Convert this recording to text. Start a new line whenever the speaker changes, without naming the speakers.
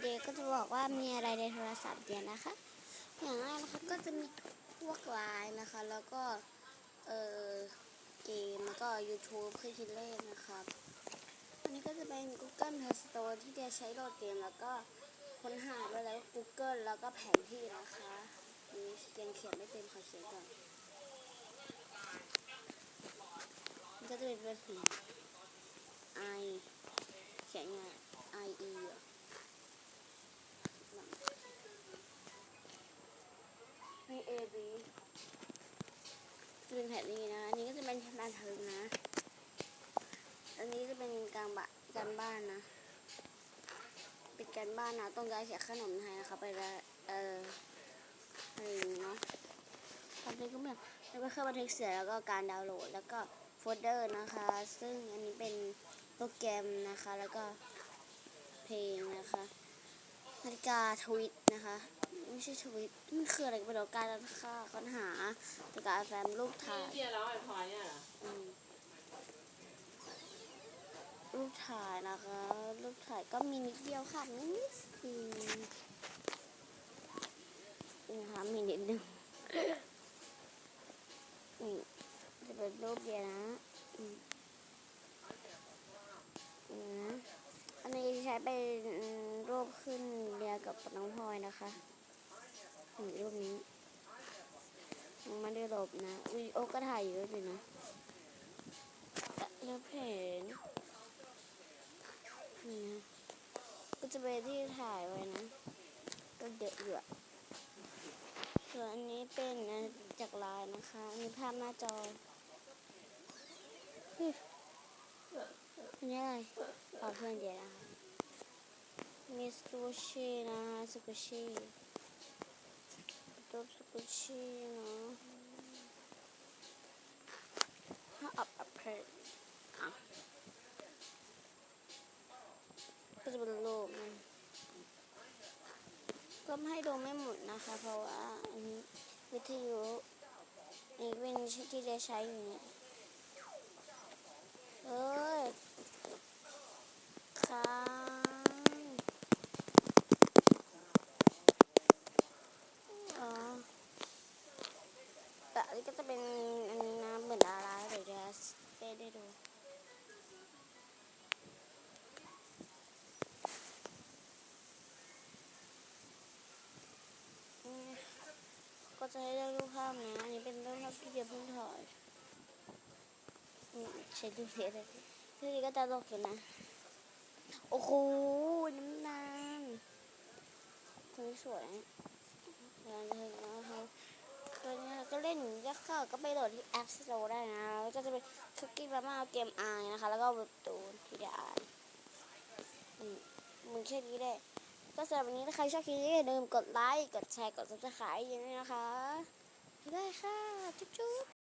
เดียก็จะบอกว่ามีอะไรในโทรศัพท์เดียนะคะ อย่างแรกนะคะก็จะมีพวกไลน์นะคะ แล้วก็เออเกมแล้วก็ YouTube เครื่องคิดเลขนะครับอันนี้ก็จะเป็น Google Play Store ที่เดียใช้โหลดเกมแล้วก็ค้นหาไปแล้ว Google แล้วก็แผนที่นะคะนี้เดียเขียนไม่เป็นขอเขียนก่อนมันก็จะเป็นภาษา I เขียนไง I E เอมี นะ อันนี้ก็จะเป็นบันเทิงนะ อันนี้จะเป็นการบะการบ้านนะ เป็นการบ้านนะ ต้องการเขียขนมไทยนะคะไปละเอออะไรอย่างงี้เนาะทำไปก็แบบแล้วก็เครื่องบันทึกเสียงแล้วก็การดาวน์โหลด แล้วก็โฟลเดอร์นะคะ ซึ่งอันนี้เป็นโปรแกรมนะคะ แล้วก็เพลงนะคะนาฬิกาทวิตนะคะ ไม่ใช่ทวิตมันคืออะไรเป็นการค่าค้นหาแต่การแฟมรูปถ่าย
เที่ยแล้วไอ้พลอยเนี่ยเหรอ
อืมรูปถ่ายนะคะ รูปถ่ายก็มีนิดเดียวค่ะนิดเดียวนี่นะคะมีนิดหนึงนี่จะเป็นรูปเดียวนะอืมนี่นะอันนี้ใช้เป็นรูปขึ้นเดียวกับน้องพลอยนะคะ นี่รูปนี้ยังไม่ได้หลบนะวิดีโอก็ถ่ายเยอะอยู่นะแล้วเพนนี่นะก็จะเป็นที่ถ่ายไว้นะ ก็เยอะอยู่อะส่วนอันนี้เป็นอันจากลน์นะคะอันนี้ภาพหน้าจออันนี้อะไรขอเพื่อนเดี๋ยวนะมีสกูชีนะคะสกูชี รูปสกูชี่เนาะถ้าอัพอัพเพลก็จะเป็นรูปนก็ไม่ให้ดูไม่หมดนะคะ เพราะว่าอันนี้วิทยุนี่เป็นที่ได้ใช้อยู่เนี่ยเอ้ยค้างอ๋อ แต่อันนี้ก็จะเป็นอันนี้นะเหมือนดาราเดี๋ยวจะได้ได้ดูก็จะให้เลือกรูปภาพนะอันนี้เป็นรูปภาพที่เดี๋ยวเพิ่งถ่ายใช้ดูเสียเลยทีนี้ก็ตลกอยู่นะ โอ้โหน้ำนานคนนี้สวยนะงานเธอนะคะตัวนี้ก็เล่นยั ก็ก็ไปโหลดที่ App Store ได้นะแล้วก็จะเป็นคุกกี้บามาเกมไอนะคะ แล้วก็เว็บตูนที่ได้อืมมึงแค่นี้ได้ ก็สำหรับวันนี้ถ้าใครชอบคลิปนี้อย่าลืมกดไลค์ กดแชร์ กดซับสไครต์ยังไงนะคะบ๊ายบายค่ะ จุ๊บ